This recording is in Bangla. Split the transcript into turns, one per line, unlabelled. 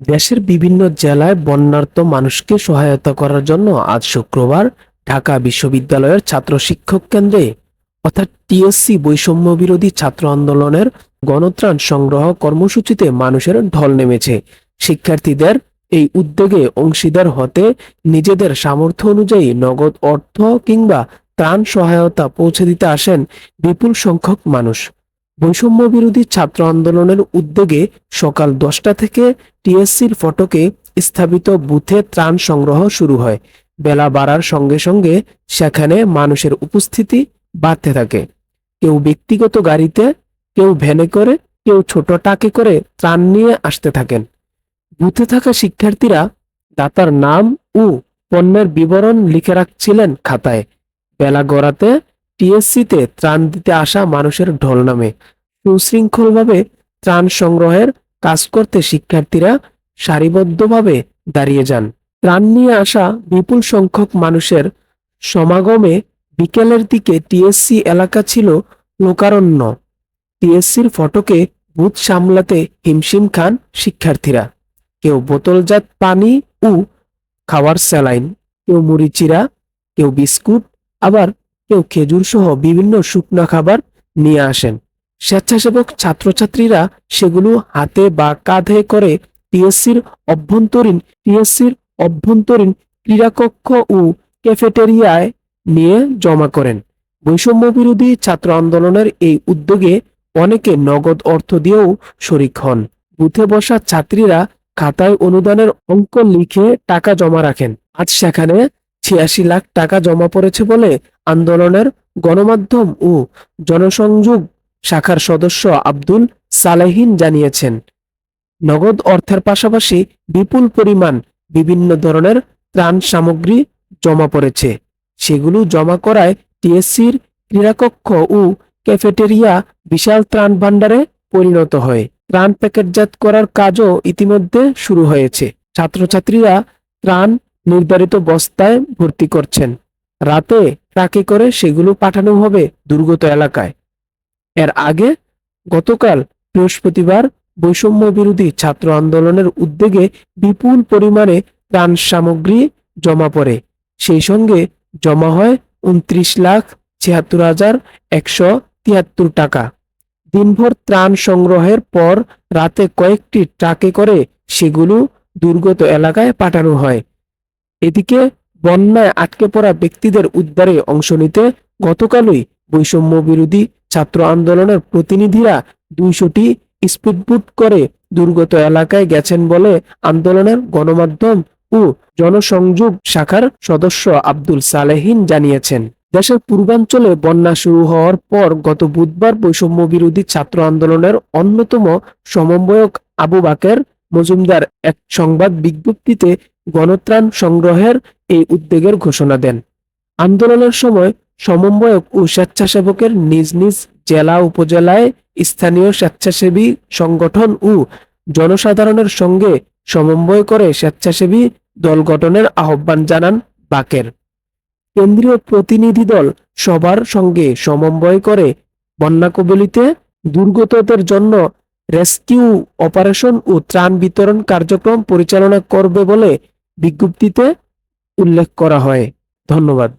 দেশের বিভিন্ন জেলায় বন্যার্ত মানুষকে সহায়তা করার জন্য আজ শুক্রবার ঢাকা বিশ্ববিদ্যালয়ের ছাত্র শিক্ষক কেন্দ্রে, অর্থাৎ টিএসসি বৈষম্য বিরোধী ছাত্র আন্দোলনের গণত্রাণ সংগ্রহ কর্মসূচিতে মানুষের ঢল নেমেছে। শিক্ষার্থীদের এই উদ্যোগে অংশীদার হতে নিজেদের সামর্থ্য অনুযায়ী নগদ অর্থ কিংবা ত্রাণ সহায়তা পৌঁছে দিতে আসেন বিপুল সংখ্যক মানুষ। বৈষম্য বিরোধী ছাত্র আন্দোলনের উদ্যোগে সকাল দশটা থেকে টিএসসির ফটকে স্থাপিত বুথে ত্রাণ সংগ্রহ শুরু হয়। বেলা বাড়ার সঙ্গে সঙ্গে সেখানে মানুষের উপস্থিতি বাড়তে থাকে। কেউ ব্যক্তিগত গাড়িতে, কেউ ভ্যানে করে, কেউ ছোট টাকে করে ত্রাণ নিয়ে আসতে থাকেন। বুথে থাকা শিক্ষার্থীরা দাতার নাম ও পণ্যের বিবরণ লিখে রাখছিলেন খাতায়। বেলা গড়াতে টিএসসিতে ত্রাণ দিতে আসা মানুষের ঢল নামে। সুশৃঙ্খলভাবে ত্রাণ সংগ্রহের কাজ করতে শিক্ষার্থীরা সারিবদ্ধভাবে দাঁড়িয়ে যান। ত্রাণ নিয়ে আসা বিপুল সংখ্যক মানুষের সমাগমে বিকেলের দিকে টিএসসি এলাকা ছিল লোকারণ্য। টিএসসির ফটকে বুথ সামলাতে হিমশিম খান শিক্ষার্থীরা। কেউ বোতলজাত পানি ও খাওয়ার স্যালাইন, কেউ মুড়ি চিরা কেউ বিস্কুট, আবার কেউ খেজুর সহ বিভিন্ন শুকনো খাবার নিয়ে আসেন। স্বেচ্ছাসেবক ছাত্রছাত্রীরা সেগুলো হাতে বা কাঁধে করে টিএসসির অভ্যন্তরীণ টিএসসির অভ্যন্তরীণ ক্রীড়াকক্ষ ও ক্যাফেটেরিয়ায় নিয়ে জমা করেন। বৈষম্য বিরোধী ছাত্র আন্দোলনের এই উদ্যোগে অনেকে নগদ অর্থ দিয়েও শরিক হন। বুথে বসা ছাত্রীরা খাতায় অনুদানের অঙ্ক লিখে টাকা জমা রাখেন। আজ সেখানে ছিয়াশি লাখ টাকা জমা পড়েছে বলে আন্দোলনের গণমাধ্যম ও জনসংযোগ শাখার সদস্য আব্দুল সালেহিন জানিয়েছেন। নগদ অর্থের পাশাপাশি বিপুল পরিমাণ বিভিন্ন ধরনের ত্রাণ সামগ্রী জমা পড়েছে। সেগুলো জমা করায় টিএসসির ক্রীড়াকক্ষ ও ক্যাফেটেরিয়া বিশাল ত্রাণ ভাণ্ডারে পরিণত হয়। ত্রাণ প্যাকেটজাত করার কাজও ইতিমধ্যে শুরু হয়েছে। ছাত্রছাত্রীরা ত্রাণ নির্ধারিত বস্তায় ভর্তি করছেন। রাতে ট্রাকে করে সেগুলো পাঠানো হবে দুর্গত এলাকায়। এর আগে গতকাল বৃহস্পতিবার বৈষম্য বিরোধী ছাত্র আন্দোলনের উদ্যোগে বিপুল পরিমাণে ত্রাণ সামগ্রী জমা পড়ে। সেই সঙ্গে জমা হয় উনত্রিশ লাখ ছিয়াত্তর হাজার একশো তিয়াত্তর টাকা। দিনভর ত্রাণ সংগ্রহের পর রাতে কয়েকটি ট্রাকে করে সেগুলো দুর্গত এলাকায় পাঠানো হয়। এদিকে বন্যায় আটকে পড়া ব্যক্তিদের উদ্ধারে অংশ নিতে গতকালই বৈষম্য বিরোধী ছাত্র আন্দোলনের প্রতিনিধিরা দুইশোটি স্পিডবোট করে দুর্গত এলাকায় গেছেন বলে আন্দোলনের গণমাধ্যম ও জনসংযোগ শাখার সদস্য আব্দুল সালেহিন জানিয়েছেন। দেশের পূর্বাঞ্চলে বন্যা শুরু হওয়ার পর গত বুধবার বৈষম্য বিরোধী ছাত্র আন্দোলনের অন্যতম সমন্বয়ক আবু বাকের মজুমদার এক সংবাদ বিজ্ঞপ্তিতে গণত্রাণ সংগ্রহের এই উদ্যোগের ঘোষণা দেন। আন্দোলনের সময় সমন্বয়ক ও স্বেচ্ছাসেবকের নিজ নিজ জেলা, উপজেলায় স্থানীয় স্বেচ্ছাসেবী সংগঠন ও জনসাধারণের সঙ্গে সমন্বয় করে স্বেচ্ছাসেবী দল গঠনের আহ্বান জানান বাকের। কেন্দ্রীয় প্রতিনিধি দল সবার সঙ্গে সমন্বয় করে বন্যা কবলিতে দুর্গতদের জন্য রেস্কিউ অপারেশন ও ত্রাণ বিতরণ কার্যক্রম পরিচালনা করবে বলে বিজ্ঞপ্তিতে উল্লেখ করা হয়। ধন্যবাদ।